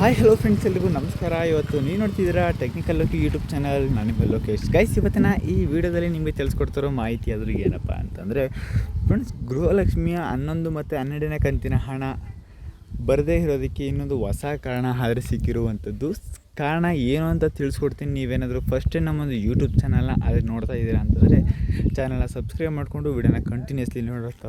Hi hello friends ಎಲ್ರಿಗೂ ನಮಸ್ಕಾರ. ಇವತ್ತು ನೀವು ನೋಡ್ತಿದ್ದೀರಾ ಟೆಕ್ನಿಕಲ್ ಲೋಕಿ ಯೂಟ್ಯೂಬ್ ಚಾನಲ್ ನಾನು ನಿಮ್ಮ ಲೋಕೇಶ್. ಗೈಸ್ ಇವತ್ತಿನ ಈ ವಿಡಿಯೋದಲ್ಲಿ ನಿಮಗೆ ತಿಳಿಸ್ಕೊಡ್ತಿರೋ ಮಾಹಿತಿ ಆದರೂ ಏನಪ್ಪ ಅಂತಂದರೆ ಫ್ರೆಂಡ್ಸ್ ಗೃಹಲಕ್ಷ್ಮಿಯ ಹನ್ನೊಂದು ಮತ್ತು ಹನ್ನೆರಡನೇ ಕಂತಿನ ಹಣ ಬರದೇ ಇರೋದಕ್ಕೆ ಇನ್ನೊಂದು ಹೊಸ ಕಾರಣ ಆದರೆ ಸಿಕ್ಕಿರುವಂಥದ್ದು ಕಾರಣ ಏನು ಅಂತ ತಿಳಿಸ್ಕೊಡ್ತೀನಿ. ನೀವೇನಾದರೂ ಫಸ್ಟ್ ನಮ್ಮೊಂದು ಯೂಟ್ಯೂಬ್ ಚಾನಲ್ನ ಅದು ನೋಡ್ತಾ ಇದ್ದೀರಾ ಅಂತಂದರೆ ಚಾನಲ್ನ ಸಬ್ಸ್ಕ್ರೈಬ್ ಮಾಡಿಕೊಂಡು, ವಿಡಿಯೋನ ಕಂಟಿನ್ಯೂಸ್ಲಿ ನೋಡ್ತಾ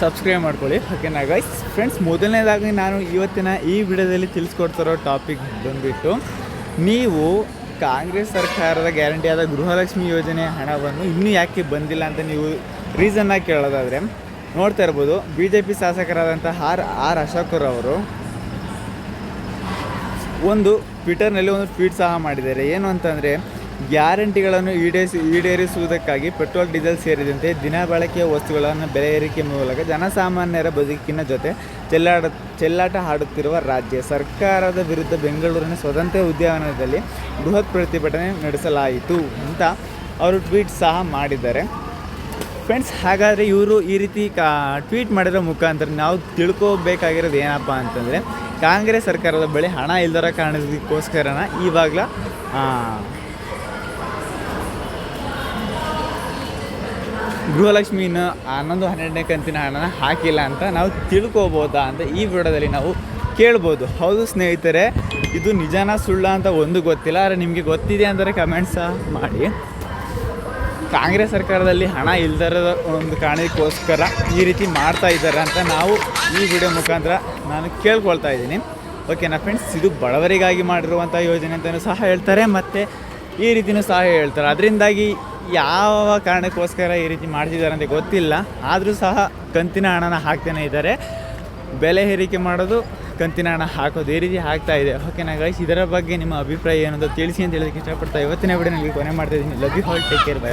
ಸಬ್ಸ್ಕ್ರೈಬ್ ಮಾಡ್ಕೊಳ್ಳಿ. ಓಕೆನಾ ಗೈಸ್ ಫ್ರೆಂಡ್ಸ್ ಮೊದಲನೇದಾಗಿ ನಾನು ಇವತ್ತಿನ ಈ ವಿಡಿಯೋದಲ್ಲಿ ತಿಳಿಸ್ಕೊಡ್ತಿರೋ ಟಾಪಿಕ್ ಬಂದುಬಿಟ್ಟು ನೀವು ಕಾಂಗ್ರೆಸ್ ಸರ್ಕಾರದ ಗ್ಯಾರಂಟಿಯಾದ ಗೃಹಲಕ್ಷ್ಮಿ ಯೋಜನೆ ಹಣವನ್ನು ಇನ್ನೂ ಯಾಕೆ ಬಂದಿಲ್ಲ ಅಂತ ನೀವು ರೀಸನ್ನಾಗಿ ಕೇಳೋದಾದರೆ, ನೋಡ್ತಾ ಇರ್ಬೋದು ಬಿ ಜೆ ಪಿ ಶಾಸಕರಾದಂಥ ಆರ್ ಆರ್ ಅಶೋಕರ್ ಅವರು ಒಂದು ಟ್ವಿಟರ್ನಲ್ಲಿ ಒಂದು ಟ್ವೀಟ್ ಸಹ ಮಾಡಿದ್ದಾರೆ. ಏನು ಅಂತಂದರೆ ಗ್ಯಾರಂಟಿಗಳನ್ನು ಈಡೇರಿಸಿ ಈಡೇರಿಸುವುದಕ್ಕಾಗಿ ಪೆಟ್ರೋಲ್, ಡೀಸೆಲ್ ಸೇರಿದಂತೆ ದಿನ ಬಳಕೆಯ ವಸ್ತುಗಳನ್ನು ಬೆಲೆ ಏರಿಕೆ ಮೂಲಕ ಜನಸಾಮಾನ್ಯರ ಬದುಕಿನ ಜೊತೆ ಚೆಲ್ಲಾಡ ಚೆಲ್ಲಾಟ ಆಡುತ್ತಿರುವ ರಾಜ್ಯ ಸರ್ಕಾರದ ವಿರುದ್ಧ ಬೆಂಗಳೂರಿನ ಸ್ವತಂತ್ರ ಉದ್ಯಾನದಲ್ಲಿ ಬೃಹತ್ ಪ್ರತಿಭಟನೆ ನಡೆಸಲಾಯಿತು ಅಂತ ಅವರು ಟ್ವೀಟ್ ಸಹ ಮಾಡಿದ್ದಾರೆ. ಫ್ರೆಂಡ್ಸ್, ಹಾಗಾದರೆ ಇವರು ಈ ರೀತಿ ಕಾ ಟ್ವೀಟ್ ಮಾಡಿರೋ ಮುಖಾಂತರ ನಾವು ತಿಳ್ಕೊಬೇಕಾಗಿರೋದು ಏನಪ್ಪ ಅಂತಂದರೆ, ಕಾಂಗ್ರೆಸ್ ಸರ್ಕಾರದ ಬಳಿ ಹಣ ಇಲ್ಲದರ ಕಾರಣದಕ್ಕೋಸ್ಕರನ ಇವಾಗಲ ಗೃಹಲಕ್ಷ್ಮಿನ ಹನ್ನೊಂದು, ಹನ್ನೆರಡನೇ ಕಂತಿನ ಹಣನ ಹಾಕಿಲ್ಲ ಅಂತ ನಾವು ತಿಳ್ಕೊಬೋದಾ ಅಂತ ಈ ವಿಡಿಯೋದಲ್ಲಿ ನಾವು ಕೇಳ್ಬೋದು. ಹೌದು ಸ್ನೇಹಿತರೆ, ಇದು ನಿಜಾನ ಸುಳ್ಳ ಅಂತ ಒಂದು ಗೊತ್ತಿಲ್ಲ, ಆದರೆ ನಿಮಗೆ ಗೊತ್ತಿದೆ ಅಂದರೆ ಕಮೆಂಟ್ಸ್ ಮಾಡಿ. ಕಾಂಗ್ರೆಸ್ ಸರ್ಕಾರದಲ್ಲಿ ಹಣ ಇಲ್ದರದ ಒಂದು ಕಾರಣಕ್ಕೋಸ್ಕರ ಈ ರೀತಿ ಮಾಡ್ತಾ ಇದ್ದಾರೆ ಅಂತ ನಾವು ಈ ವಿಡಿಯೋ ಮುಖಾಂತರ ನಾನು ಕೇಳ್ಕೊಳ್ತಾ ಇದ್ದೀನಿ. ಓಕೆನಾ ಫ್ರೆಂಡ್ಸ್ ಇದು ಬಡವರಿಗಾಗಿ ಮಾಡಿರುವಂಥ ಯೋಜನೆ ಅಂತಲೂ ಸಹ ಹೇಳ್ತಾರೆ, ಮತ್ತು ಈ ರೀತಿಯೂ ಸಹ ಹೇಳ್ತಾರೆ. ಅದರಿಂದಾಗಿ ಯಾವ ಕಾರಣಕ್ಕೋಸ್ಕರ ಈ ರೀತಿ ಮಾಡ್ತಿದ್ದಾರೆ ಅಂತ ಗೊತ್ತಿಲ್ಲ. ಆದರೂ ಸಹ ಕಂತಿನ ಹಣನ ಹಾಕ್ತಾನೆ ಇದ್ದಾರೆ. ಬೆಲೆ ಏರಿಕೆ ಮಾಡೋದು ಕಂತಿನ ಹಣ ಹಾಕೋದು ಈ ರೀತಿ ಹಾಕ್ತಾ ಇದೆ. ಓಕೆನಾ ಗೈಸ್ ಇದರ ಬಗ್ಗೆ ನಿಮ್ಮ ಅಭಿಪ್ರಾಯ ಏನಂತ ತಿಳಿಸಿ ಅಂತ ಹೇಳೋದಕ್ಕೆ ಇಷ್ಟಪಡ್ತಾ ಇವತ್ತಿನ ವಿಡಿಯೋ ನನಗೆ ಕೊನೆ ಮಾಡ್ತಾ ಇದ್ದೀನಿ. Love you all take care bye